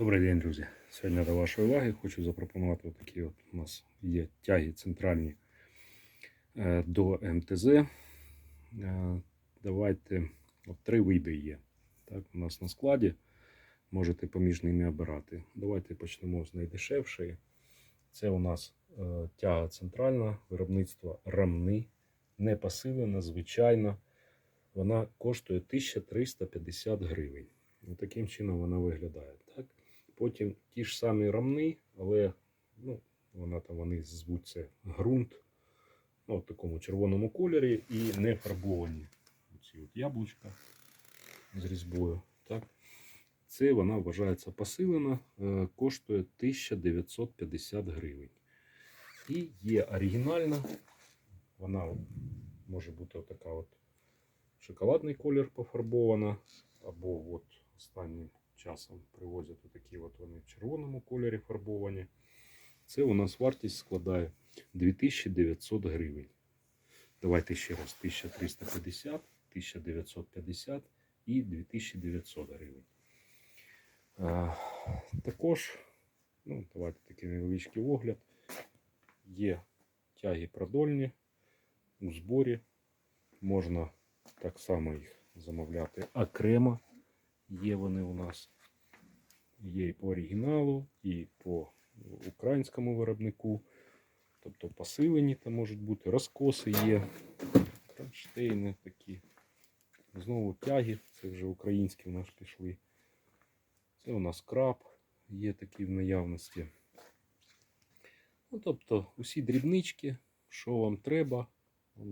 Добрий день, друзі. Сьогодні до вашої уваги хочу запропонувати такі от у нас є тяги центральні е, до МТЗ. Е, Давайте от три види є. Так, у нас на складі. Можете поміж ними обирати. Давайте почнемо з найдешевшої. Це у нас е, тяга центральна, виробництво рамни, не посилена, звичайна. Вона коштує 1350 гривень. Таким чином вона виглядає. Так? Потім ті ж самі рамни, але ну, вона там вони звуть це ґрунт ну, в такому червоному кольорі і не фарбовані. Ці от яблучка з різьбою. Так? Це вона вважається посилена, е, коштує 1950 гривень. І є оригінальна, вона може бути така от шоколадний колір пофарбована, або от останнім часом привозять такі от вони в червоному кольорі фарбовані. Це у нас вартість складає 2900 гривень. Давайте ще раз: 1350, 1950 і 2900 гривень. А, також, ну, давайте такий невеличкий огляд. Є тяги продольні у зборі. Можна так само їх замовляти окремо. Є вони у нас. Є і по оригіналу, і по українському виробнику. Тобто посилені там можуть бути, розкоси є, кронштейни такі. Знову тяги, це вже українські в нас пішли. Це у нас краб, є такі в наявності. Ну, тобто усі дрібнички, що вам треба.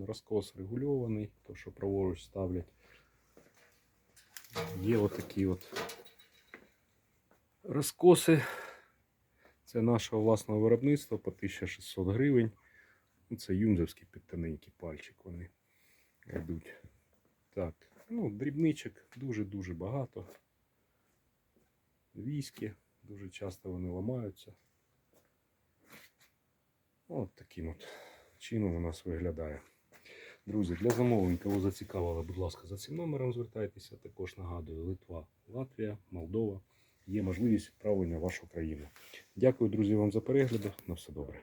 Розкос регульований, то що праворуч ставлять. Є отакі от розкоси. Це нашого власного виробництва по 1600 гривень. Ну, Це юнзовський підтоненький пальчик вони йдуть. Так, ну, дрібничок дуже-дуже багато. Військи, дуже часто вони ламаються. От таким от чином у нас виглядає. Друзі, для замовлень, кого зацікавило, будь ласка, за цим номером звертайтеся. Також нагадую, Литва, Латвія, Молдова. Є можливість відправлення в вашу країну. Дякую, друзі, вам за перегляд. На все добре.